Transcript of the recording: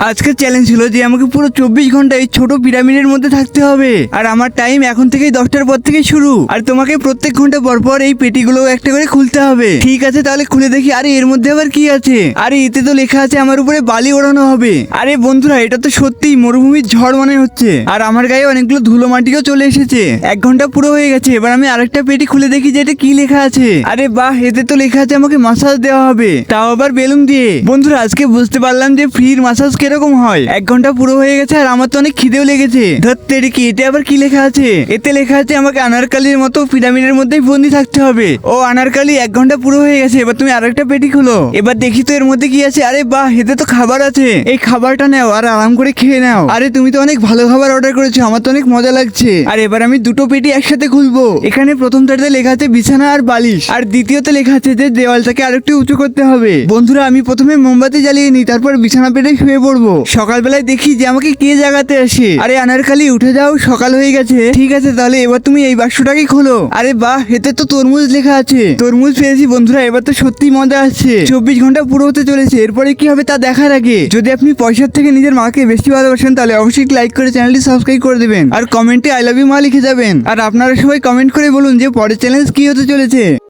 আজকের চ্যালেঞ্জ ছিল যে আমাকে পুরো চব্বিশ ঘণ্টা এই ছোট পিরামিডের মধ্যে থাকতে হবে। আর আমার টাইম এখন থেকেই দশটার পর থেকে শুরু। আর তোমাকে প্রত্যেক ঘণ্টা পর পর এই পেটিগুলো একটা করে খুলতে হবে। ঠিক আছে, তাহলে খুলে দেখি, আরে এর মধ্যে আবার কি আছে? আরে এতে তো লেখা আছে আমার উপরে বালি ওড়ানো হবে। আরে বন্ধুরা, এটা তো সত্যিই মরুভূমির ঝড় মনে হচ্ছে। আর আমার গায়ে অনেকগুলো ধুলো মাটিও চলে এসেছে। এক ঘণ্টা পুরো হয়ে গেছে, এবার আমি আরেকটা পেটি খুলে দেখি যে এটা কি লেখা আছে। আরে বাহ, এতে তো লেখা আছে আমাকে মাসাজ দেওয়া হবে। তাও আবার বেলুন দিয়ে। বন্ধুরা, আজকে বুঝতে পারলাম যে ফ্রির মাসাজ কীরকম হয়? এক ঘণ্টা পুরো হয়ে গেছে আর আমার তো অনেক খিদেও লেগেছে। ধরতে কি, এতে আবার কি লেখা আছে? এতে লেখা আছে আমাকে আনারকালির মতো পিরামিডের মধ্যেই বন্দি থাকতে হবে। ও আনারকালি, এক ঘণ্টা পুরো হয়ে গেছে, এবার তুমি আরেকটা পেটি খুলো। এবার দেখি তো এর মধ্যে কি আছে। আরে বাহ, এতে তো খাবার আছে। এই খাবারটা নাও আর আরাম করে খেয়ে নাও। আরে তুমি তো অনেক ভালো খাবার অর্ডার করেছ, আমার তো অনেক মজা লাগছে। আর এবার আমি দুটো পেটি একসাথে খুলবো। এখানে প্রথমটাতে লেখা আছে বিছানা আর বালিশ। আর দ্বিতীয়তে লেখা আছে যে দেওয়ালটাকে আরেকটু উঁচু করতে হবে। বন্ধুরা, আমি প্রথমে মোমবাতি জ্বালিয়ে নিই, তারপর বিছানা পেটে শুয়ে পড়ব। সকালবেলায় দেখি যে আমাকে কে জাগাতে আসে। আরে আনারকালি উঠে যাও, সকাল হয়ে গেছে। ঠিক আছে, তাহলে এবার তুমি এই বাক্সটাকে খোলো। আরে বাহ, এতে তো তরমুজ লেখা আছে। তরমুজ পেয়েছি, বন্ধুরা, এবার তো সত্যি মজা আসছে। চব্বিশ ঘণ্টা পুরো হতে চলেছে, এরপরে কি হবে তা দেখার আগে, যদি আপনি পয়সার থেকে নিজের মাকে বেশি ভালোবাসেন, তাহলে অবশ্যই লাইক করে চ্যানেলটি সাবস্ক্রাইব করে দেবেন। আর কমেন্টে আই লাভ ইউ মা লিখে যাবেন। আর আপনারা সবাই কমেন্ট করে বলুন যে পরের চ্যালেঞ্জ কি হতে চলেছে।